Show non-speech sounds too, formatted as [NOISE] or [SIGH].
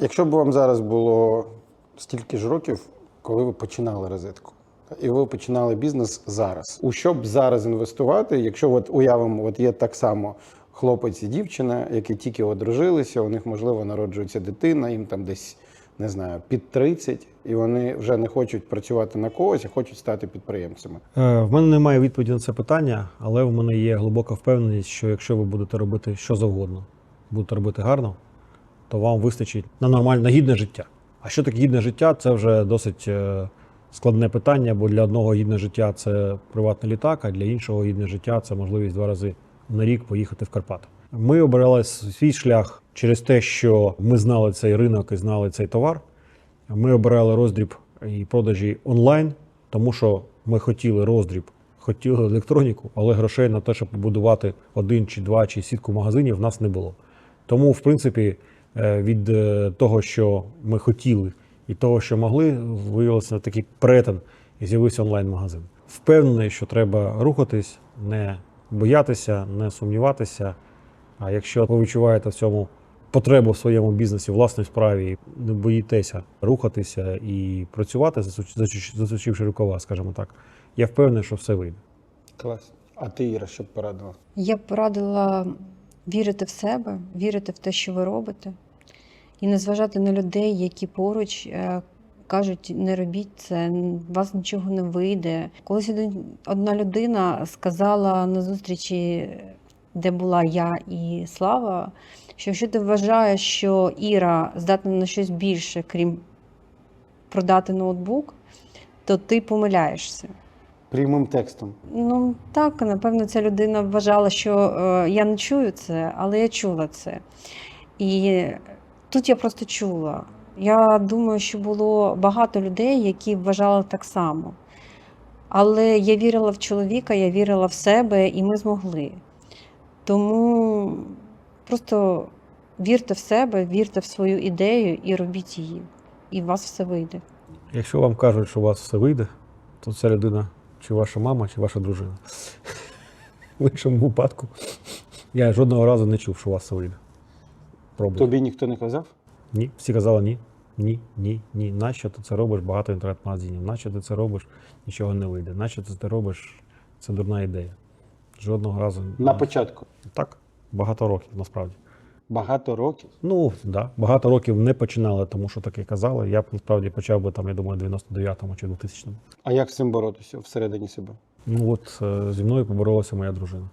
Якщо б вам зараз було стільки ж років, коли ви починали розетку, і ви починали бізнес зараз, у що б зараз інвестувати, якщо от уявимо, от є так само хлопець і дівчина, які тільки одружилися, у них можливо народжується дитина, їм там десь не знаю, під 30, і вони вже не хочуть працювати на когось, а хочуть стати підприємцями. Е, В мене немає відповіді на це питання, але в мене є глибока впевненість, що якщо ви будете робити що завгодно, будете робити гарно, то вам вистачить на нормальне, на гідне життя. А що таке гідне життя? Це вже досить е, складне питання, бо для одного гідне життя це приватний літак, а для іншого гідне життя це можливість два рази на рік поїхати в Карпати. Ми обирали свій шлях через те, що ми знали цей ринок і знали цей товар. Ми обирали роздріб і продажі онлайн, тому що ми хотіли роздріб, хотіли електроніку, але грошей на те, щоб побудувати один чи два чи сітку магазинів, в нас не було. Тому, в принципі, від е, того, що ми хотіли, і того, що могли, виявився такий перетин і з'явився онлайн-магазин. Впевнений, що треба рухатись, не боятися, не сумніватися. А якщо ви відчуваєте в цьому потребу в своєму бізнесі, власній справі, не боїтеся рухатися і працювати, засуч- засуч- засучивши рукава, скажімо так, я впевнений, що все вийде. Клас. А ти, Іра, що б порадила? Я б порадила вірити в себе, вірити в те, що ви робите, і не зважати на людей, які поруч е, кажуть, не робіть це, у вас нічого не вийде. Колись одна людина сказала на зустрічі, де була я і Слава, що якщо ти вважаєш, що Іра здатна на щось більше, крім продати ноутбук, то ти помиляєшся. Прямим текстом. Ну так, напевно, ця людина вважала, що е, я не чую це, але я чула це. І тут я просто чула. Я думаю, що було багато людей, які вважали так само. Але я вірила в чоловіка, я вірила в себе, і ми змогли. Тому просто вірте в себе, вірте в свою ідею і робіть її. І у вас все вийде. Якщо вам кажуть, що у вас все вийде, то ця людина чи ваша мама, чи ваша дружина. [LAUGHS] В іншому випадку я жодного разу не чув, що у вас все вийде. Пробуйте. Тобі ніхто не казав? Ні, всі казали ні. Ні, ні, ні. Нащо ти це робиш? Багато інтернет-магазинів. Нащо ти це робиш? Нічого не вийде. Нащо ти це робиш? Це дурна ідея. Жодного разу. На початку. Так, багато років насправді. Багато років. Ну, да, багато років не починали, тому що таке казали. Я б насправді почав би там, я думаю, 99-му чи 2000-му. А як з цим боротися всередині себе? Ну от е, зі мною поборолася моя дружина.